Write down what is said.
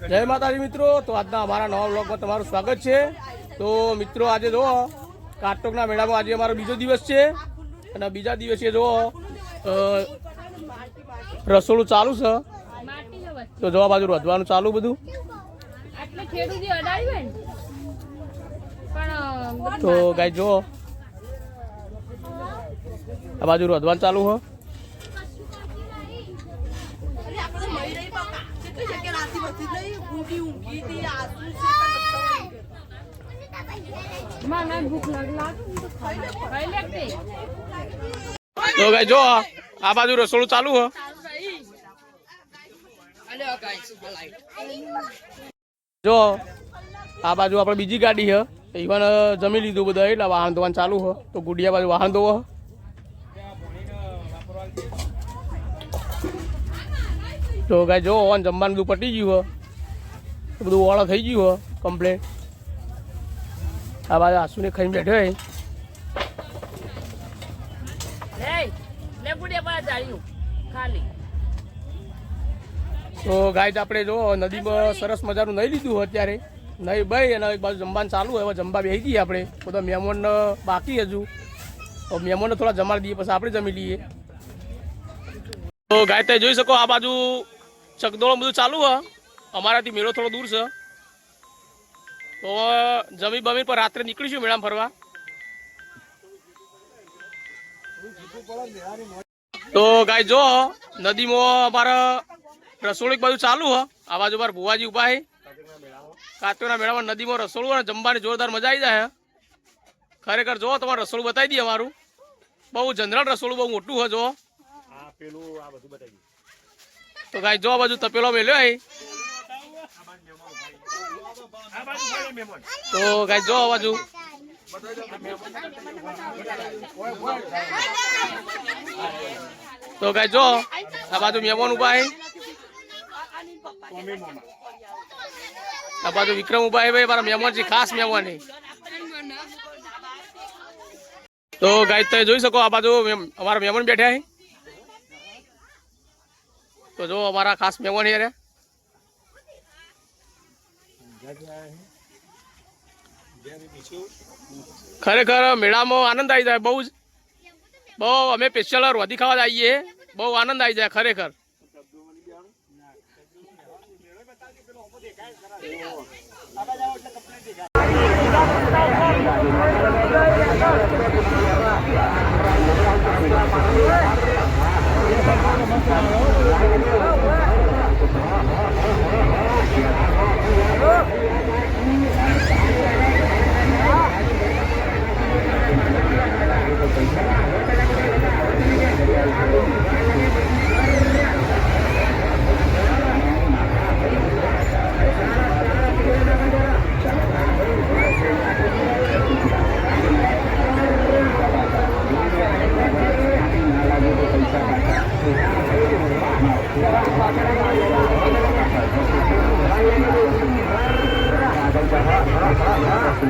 જય માતાજી મિત્રો. તો આજના અમારા નવા બ્લોગમાં તમારું સ્વાગત છે. તો મિત્રો આજે જુઓ કાટોકના મેળામાં આજે અમારો બીજો દિવસ છે. અને બીજા દિવસે જુઓ રસોડું ચાલુ છે. તો જવા બાજુ વધવાનું ચાલુ બધું. હોય તો ગાય જુઓ આ બાજુ વધવાનું ચાલુ હો માં ના ભૂખ તો ગાય જો આ બાજુ રસોડું ચાલુ હો. જો આ બાજુ આપણે બીજી ગાડી છે ઈવન જમી લીધું બધા એટલે વાહન ધોવાનું ચાલુ હો. તો ગુડિયા બાજુ વાહન ધોવો હે. તો ગાય જો ઓન જમવાનું બધું પટી ગયું હે બધું ઓળો થઈ ગયું હો કમ્પ્લેટ આ બાજુ આસુને ખાઈને બેઠો હે. તો ગાય આપણે જો નદીમાં સરસ મજાનું નહીં લીધું હોય અત્યારે. નહીં ભાઈ અને એક બાજુ જમવાનું ચાલુ હોય હવે જમવા બેસી જઈએ આપણે. બધા મહેમાન બાકી હજુ. તો મહેમાનને થોડા જમાડી દઈએ પછી આપણે જમી લઈએ. તો ગાય તે જોઈ શકો, આ બાજુ ચકદોળ બધું ચાલુ હોય અમારાથી મેળો થોડો દૂર છે. તો જમી બમી પર રાત્રે નીકળીશું મેળામાં ફરવા. તો ગાય જો, નદીમાં અમારા રસોડું બાજુ ચાલુ હ. આ બાજુ મારા ભુવાજી ઊભા હે. મેળામાં નદીમાં રસોડું અને જમવાની જોરદાર મજા આવી જાય ખરેખર જો, તમારે રસોડું બતાવી દઈએ અમારું. બહુ જનરલ રસોડું બહુ મોટું હોય જો. તો ગાય જો આ બાજુ તપેલો મેલ્યો હે તો ગાઈ જો આ બાજુ. તો ગાય જો આ બાજુ મહેમાન ઊભા હે આ બાજુ વિક્રમ ઊભા ભાઈ, મારા મહેમાન છે ખાસ મહેમાન તો ગાઈ તમે જોઈ શકો આ બાજુ અમારા મહેમાન બેઠા હે તો જો અમારા ખાસ મહેમાન હે રે ખરેખર મેળામાં આનંદ આવી જાય, બહુ જ. બહુ અમે સ્પેશિયલ રોધી ખાવા જઈએ. બહુ આનંદ આવી જાય ખરેખર.